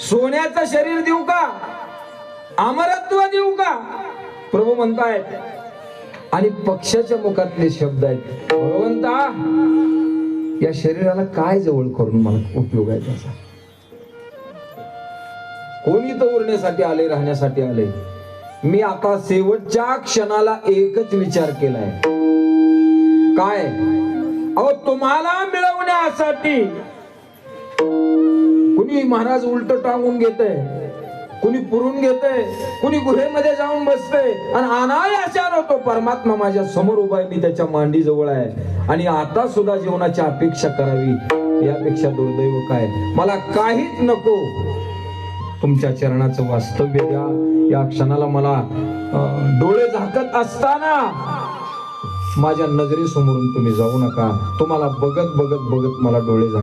सोन्याचं शरीर देऊ का? अमरत्व देऊ का? प्रभू म्हणतायत आणि पक्षाच्या मुखातले शब्द आहेत. भगवंता या शरीराला काय जवळ करून मला उपयोग आहे त्याचा? कोणी तो उरण्यासाठी आले राहण्यासाठी आले? मी आता शेवटच्या क्षणाला एकच विचार केलाय. काय? अहो तुम्हाला मिळवण्यासाठी कुणी महाराज उलट टांगून घेते कुणी पुरून घेते कुणी गुहेमध्ये जाऊन बसते आणि अनायाचार होतो परमात्मा माझ्यासमोर उभा आहे मी त्याच्या मांडी जवळ आहे. आणि आता सुद्धा जीवनाची अपेक्षा करावी. यापेक्षा दुर्दैव काय? मला काहीच नको. तुमच्या चरणाचं वास्तव्य द्या. या क्षणाला मला डोळे झाकत असताना माझ्या नजरेसमोरून तुम्ही जाऊ नका. तुम्हाला बघत बघत बघत मला डोळे झाक